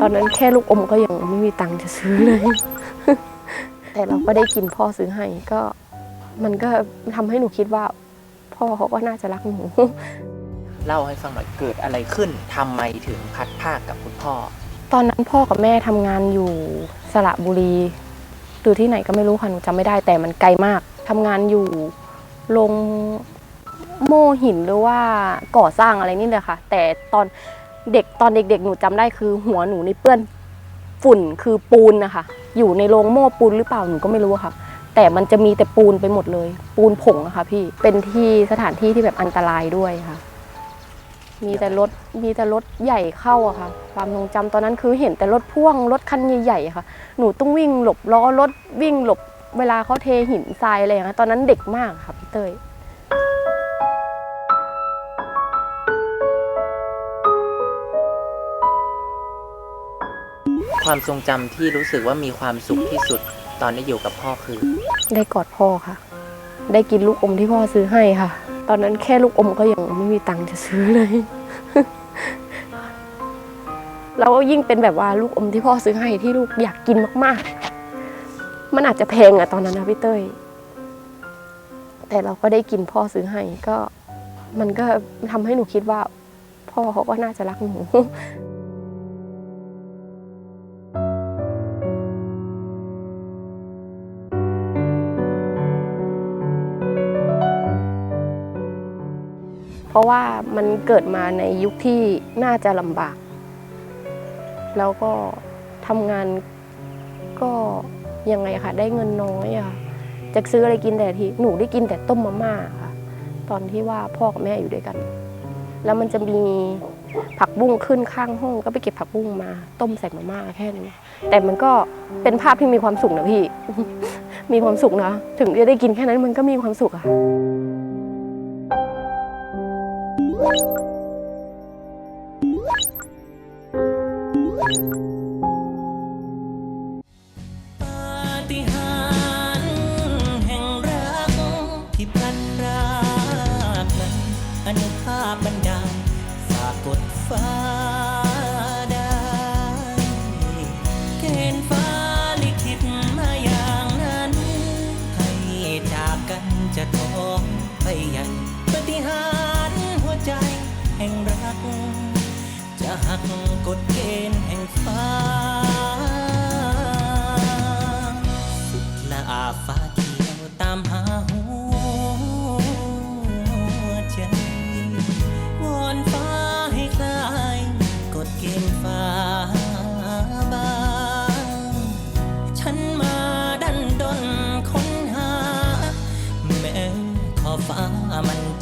ตอนนั้นแค่ลูกอมก็ยังไม่มีตังค์จะซื้อเลย แต่เราก็ได้กินพ่อซื้อให้ก็ มันก็ทำให้หนูคิดว่า พ่อเขาก็น่าจะรักหนูเล่าให้ฟังหน่อยเกิดอะไรขึ้นทำไมถึงพัดภาคกับคุณพ่อ ตอนนั้นพ่อกับแม่ทำงานอยู่สระบุรีหรือที่ไหนก็ไม่รู้ค่ะหนูจำไม่ได้แต่มันไกลมากทำงานอยู่ลงโม่หินหรือว่าก่อสร้างอะไรนี่เลยค่ะ แต่ตอน เด็กตอนเด็กๆ หนูจำได้คือหัวหนูในเปื้อนฝุ่นคือปูนนะคะ อยู่ในโรงโม่ปูนหรือเปล่าหนูก็ไม่รู้ค่ะ แต่มันจะมีแต่ปูนไปหมดเลย ปูนผงอะคะพี่เป็นที่สถานที่ที่แบบอันตรายด้วยค่ะ มีแต่รถมีแต่รถใหญ่เข้าอะค่ะ ความทรงจำตอนนั้นคือเห็นแต่รถพ่วงรถคันใหญ่ๆค่ะ หนูต้องวิ่งหลบล้อรถวิ่งหลบเวลาเขาเทหินทรายอะไรอย่างเงี้ยตอนนั้นเด็กมากค่ะพี่เต้ย ความทรงจำที่รู้สึกว่ามีความสุขที่สุดตอนได้อยู่กับพ่อคือ ได้กอดพ่อค่ะ ได้กินลูกอมที่พ่อซื้อให้ค่ะ ตอนนั้นแค่ลูกอมก็ยังไม่มีตังค์จะซื้อเลย แล้วยิ่งเป็นแบบว่าลูกอมที่พ่อซื้อให้ที่ลูกอยากกินมากๆ มันอาจจะแพงอะตอนนั้นนะพี่เต้ย แต่เราก็ได้กินพ่อซื้อให้ก็ มันก็ทำให้หนูคิดว่า พ่อเขาก็น่าจะรักหนู เพราะว่ามันเกิดมาในยุคที่น่าจะลำบาก แล้วก็ทำงานก็ยังไงค่ะได้เงินน้อยอะค่ะจะซื้ออะไรกินแต่ทีหนูได้กินแต่ต้มมาม่าค่ะ ตอนที่ว่าพ่อกับแม่อยู่ด้วยกัน แล้วมันจะมีผักบุ้งขึ้นข้างห้อง ก็ไปเก็บผักบุ้งมา ต้มใส่มาม่าแค่นี้แต่มันก็เป็นภาพที่มีความสุขนะพี่ มีความสุขนะ ถึงจะได้กินแค่นั้นมันก็มีความสุขอะ you